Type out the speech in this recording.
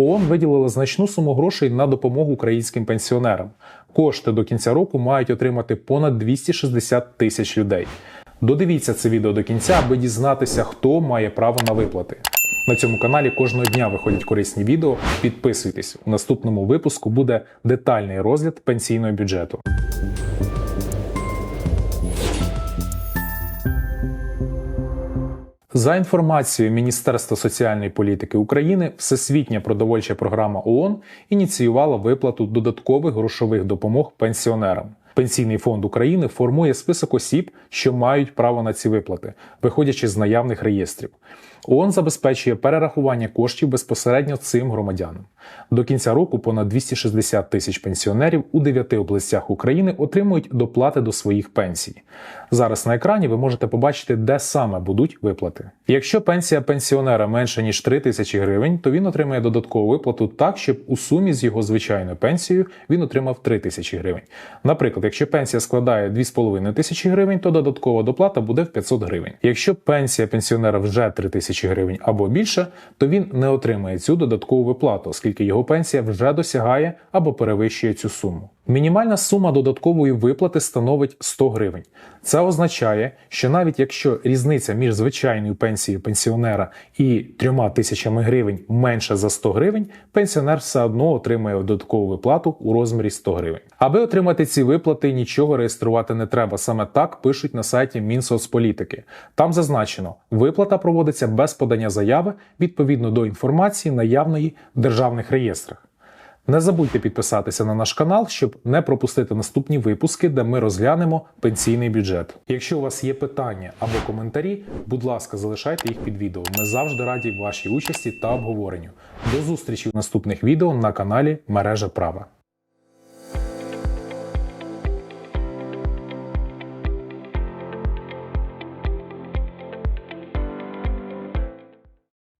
ООН виділила значну суму грошей на допомогу українським пенсіонерам. Кошти до кінця року мають отримати понад 260 тисяч людей. Додивіться це відео до кінця, аби дізнатися, хто має право на виплати. На цьому каналі кожного дня виходять корисні відео. Підписуйтесь. У наступному випуску буде детальний розгляд пенсійного бюджету. За інформацією Міністерства соціальної політики України, Всесвітня продовольча програма ООН ініціювала виплату додаткових грошових допомог пенсіонерам. Пенсійний фонд України формує список осіб, що мають право на ці виплати, виходячи з наявних реєстрів. ООН забезпечує перерахування коштів безпосередньо цим громадянам. До кінця року понад 260 тисяч пенсіонерів у 9 областях України отримують доплати до своїх пенсій. Зараз на екрані ви можете побачити, де саме будуть виплати. Якщо пенсія пенсіонера менше ніж 3 тисячі гривень, то він отримає додаткову виплату так, щоб у сумі з його звичайною пенсією він отримав 3 тисячі гривень. Наприклад, якщо пенсія складає 2,5 тисячі гривень, то додаткова доплата буде в 500 гривень. Якщо пенсія пенсіонера вже 3 тисячі гривень або більше, то він не отримає цю додаткову виплату, оскільки його пенсія вже досягає або перевищує цю суму. Мінімальна сума додаткової виплати становить 100 гривень. Це означає, що навіть якщо різниця між звичайною пенсією пенсіонера і 3 тисячами гривень менша за 100 гривень, пенсіонер все одно отримує додаткову виплату у розмірі 100 гривень. Аби отримати ці виплати, нічого реєструвати не треба. Саме так пишуть на сайті Мінсоцполітики. Там зазначено, виплата проводиться без подання заяви відповідно до інформації, наявної в державних реєстрах. Не забудьте підписатися на наш канал, щоб не пропустити наступні випуски, де ми розглянемо пенсійний бюджет. Якщо у вас є питання або коментарі, будь ласка, залишайте їх під відео. Ми завжди раді вашій участі та обговоренню. До зустрічі в наступних відео на каналі Мережа Права.